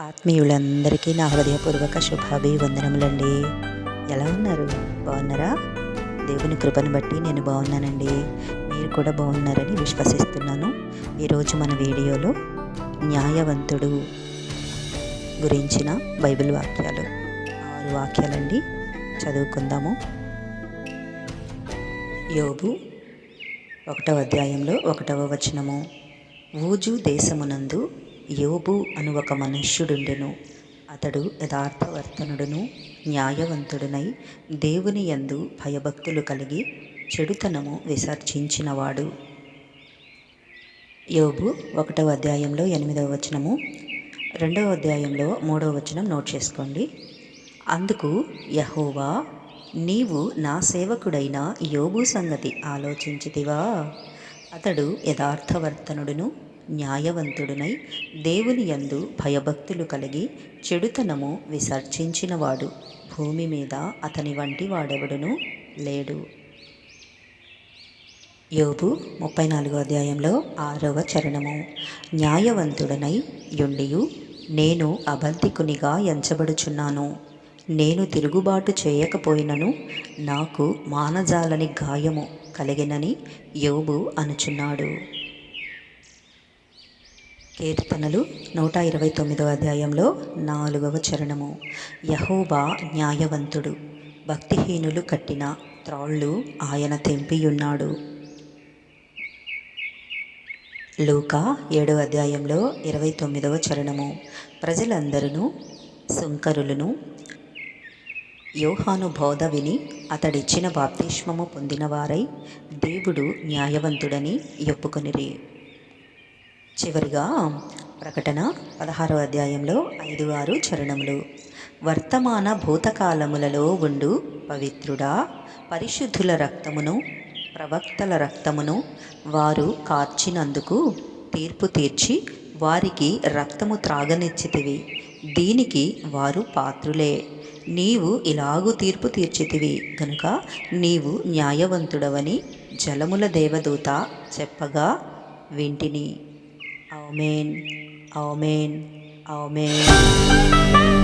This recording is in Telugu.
ఆత్మీయులందరికీ నా హృదయపూర్వక శుభాభివందనములండి ఎలా ఉన్నారు? బాగున్నారా? దేవుని కృపను బట్టి నేను బాగున్నానండి. మీరు కూడా బాగున్నారని విశ్వసిస్తున్నాను. ఈరోజు మన వీడియోలో న్యాయవంతుడు గురించిన బైబిల్ వాక్యాలు. ఆరు వాక్యాలండి. చదువుకుందాము. యోబు ఒకటవ అధ్యాయంలో ఒకటవ వచనము. ఊజు దేశమునందు యోబు అను ఒక మనుష్యుడుండెను. అతడు యథార్థవర్తనుడును న్యాయవంతుడునై దేవుని యందు భయభక్తులు కలిగి చెడుతనము విసర్జించినవాడు. యోబు ఒకటవ అధ్యాయంలో ఎనిమిదవ వచనము. రెండవ అధ్యాయంలో మూడవ వచనం నోట్ చేసుకోండి. అందుకు యహోవా నీవు నా సేవకుడైన యోబు సంగతి ఆలోచించితివా? అతడు యథార్థవర్తనుడును న్యాయవంతుడునై దేవుని యందు భయభక్తులు కలిగి చెడుతనము విసర్జించినవాడు భూమి మీద అతని వంటి వాడెవడును లేడు. యోబు ముప్పై నాలుగో అధ్యాయంలో ఆరవ చరణము. న్యాయవంతుడనై యుండియు నేను అబద్ధికునిగా ఎంచబడుచున్నాను. నేను తిరుగుబాటు చేయకపోయినను నాకు మానజాలని గాయము కలిగినని యోబు అనుచున్నాడు. కీర్తనలు నూట ఇరవై తొమ్మిదవ అధ్యాయంలో నాలుగవ చరణము. యహోబా న్యాయవంతుడు భక్తిహీనులు కట్టిన త్రాళ్ళు ఆయన తెంపియున్నాడు. లూకా ఏడవ అధ్యాయంలో ఇరవై తొమ్మిదవ చరణము. ప్రజలందరూ సుంకరులను యోహాను బోధ విని అతడిచ్చిన బాప్తిష్మము పొందినవారై దేవుడు న్యాయవంతుడని ఒప్పుకొనిరి. చివరిగా ప్రకటన పదహారో అధ్యాయంలో ఐదు ఆరు చరణములు. వర్తమాన భూతకాలములలో ఉండు పవిత్రుడా పరిశుద్ధుల రక్తమును ప్రవక్తల రక్తమును వారు కార్చినందుకు తీర్పు తీర్చి వారికి రక్తము త్రాగనిచ్చితివి. దీనికి వారు పాత్రులే. నీవు ఇలాగు తీర్పు తీర్చితివి. కనుక నీవు న్యాయవంతుడవని జలముల దేవదూత చెప్పగా వింటిని. Amen. Amen. Amen.